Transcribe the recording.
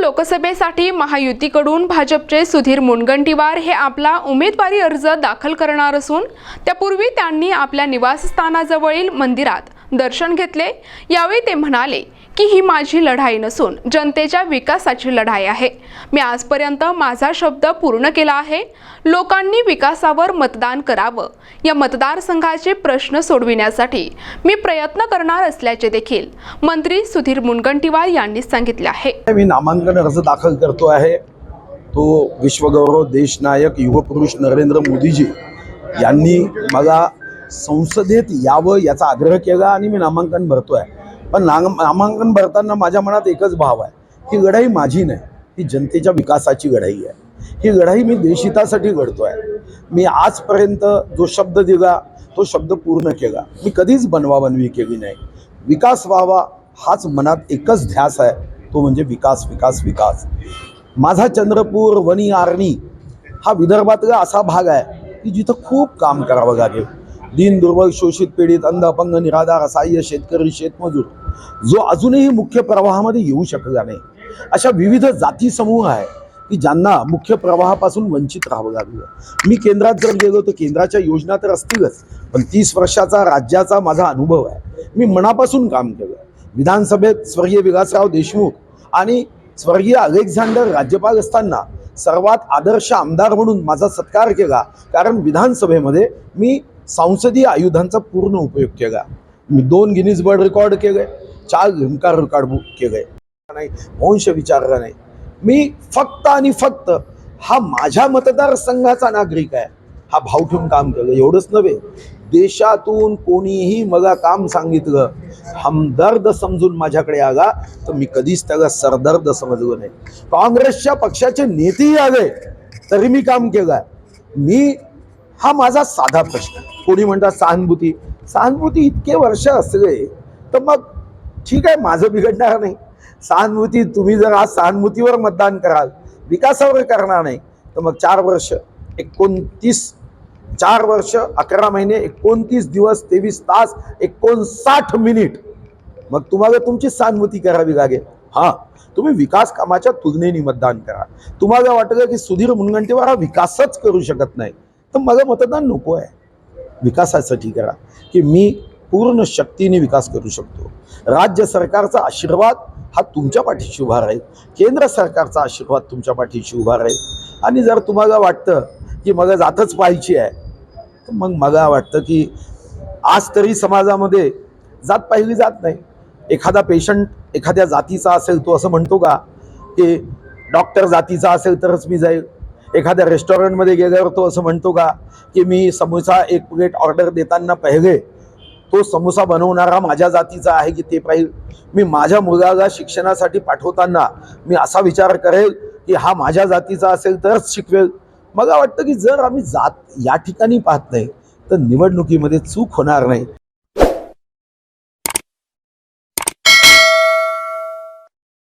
लोकसभेसाठी महायुतीकडून भाजपचे सुधीर मुनगंटीवार हे आपला उमेदवारी अर्ज दाखल करणार असून त्यापूर्वी त्यांनी आपल्या निवासस्थानाजवळील मंदिरात दर्शन घेतले. यावेळी ते म्हणाले की ही माझी लढाई नसून जनतेच्या विकासाची लढाई आहे. मी आजपर्यंत माझा शब्द पूर्ण केला आहे. लोकांनी विकासावर मतदान करावं. या मतदारसंघाचे प्रश्न सोडविण्यासाठी मी प्रयत्न करणार असल्याचे देखील मंत्री सुधीर मुनगंटीवार यांनी सांगितले आहे. मी नामांकन अर्ज दाखल करतो आहे. तो विश्वगौरव देशनायक युवपुरुष नरेंद्र मोदीजी यांनी मला संसदेत यावं याचा आग्रह केला आणि मी नामांकन भरतो आहे पण नाम नामांकन भरताना माझ्या मनात एकच भाव आहे. ही लढाई माझी नाही ही जनतेच्या विकासाची लढाई आहे. ही लढाई मी देशहितासाठी घडतो आहे मी आजपर्यंत जो शब्द दिला तो शब्द पूर्ण केला. मी कधीच बनवाबनवी केली नाही. विकास व्हावा हाच मनात एकच ध्यास आहे तो म्हणजे विकास विकास विकास. माझा चंद्रपूर वणी आर्णी हा विदर्भातला असा भाग आहे की जिथं खूप काम करावं लागेल. दीन दुर्बल शोषित पीडित अंध अपंग निराधार असहाय्य शेतकरी शेतमजूर जो अजूनही मुख्य प्रवाहामध्ये येऊ शकला नाही. अशा विविध जाती समूह आहे की ज्यांना मुख्य प्रवाहापासून वंचित राहावं लागलं. मी केंद्रात जर गेलो तर केंद्राच्या योजना तर असतीलच पण तीस वर्षाचा राज्याचा माझा अनुभव आहे. मी मनापासून काम केलं. विधानसभेत स्वर्गीय विलासराव देशमुख आणि स्वर्गीय अलेक्झांडर राज्यपाल असताना सर्वात आदर्श आमदार म्हणून माझा सत्कार केला. कारण विधानसभेमध्ये मी संसदीय आयुधांचा पूर्ण उपयोग केला. मी दोन गिनीज वर्ल्ड रेकॉर्ड केले चार लिमकार रेकॉर्ड बुक केले. नाही वंश विचारला नाही. मी फक्त आणि फक्त हा माझ्या मतदारसंघाचा नागरिक आहे. हा भाव ठेवून काम केलं. एवढंच नव्हे देशातून कोणीही मला काम सांगितलं हमदर्द समजून माझ्याकडे आला तर मी कधीच त्याला सरदर्द समजलो नाही. काँग्रेसच्या पक्षाचे नेतेही आले तरी मी काम केलं. मी हा माझा साधा प्रश्न. कोणी म्हणतात सहानुभूती? सहानुभूती इतके वर्ष असले तर मग ठीक आहे माझं बिघडणार नाही. सहानुभूती तुम्ही जर आज सहानुभूतीवर मतदान कराल विकासावर करणार नाही तर मग चार वर्ष एकोणतीस चार वर्ष अकरा महिने एकोणतीस दिवस तेवीस तास एकोणसाठ मिनिट. मग तुम्हाला तुमची सहानुभूती करावी लागेल. हां तुम्ही विकास कामाच्या तुलनेने मतदान करा. तुम्हाला वाटलं की सुधीर मुनगंटीवार हा विकासच करू शकत नाही. तर मला मतदान नको आहे. विकासासाठी करा. की मी पूर्ण शक्तीने विकास करू शकतो. राज्य सरकारचा आशीर्वाद हा तुमच्या पाठीशी उभा राहील. केंद्र सरकारचा आशीर्वाद तुमच्या पाठीशी उभा राहील. आणि जर तुम्हाला वाटतं की मग जातच पाहिजे आहे तर मग मला वाटतं की आज तरी समाजामध्ये जात पाहिली जात नाही. एखादा पेशंट एखाद्या जातीचा असेल तो असं म्हणतो का की डॉक्टर जातीचा असेल तरच मी जाईल. एखाद्या रेस्टॉरंटमध्ये गेल्यावर तो असं म्हणतो का की मी समोसा एक प्लेट ऑर्डर देताना पहिले तो समोसा बनवणारा माझ्या जातीचा आहे की ते पाहिजे. मी माझ्या मुलाला शिक्षणासाठी पाठवताना मी असा विचार करेल की हा माझ्या जातीचा असेल तरच शिकवेल. मला वाटतं की जर आम्ही जात या ठिकाणी पाहत नाही तर निवडणुकीमध्ये चूक होणार नाही.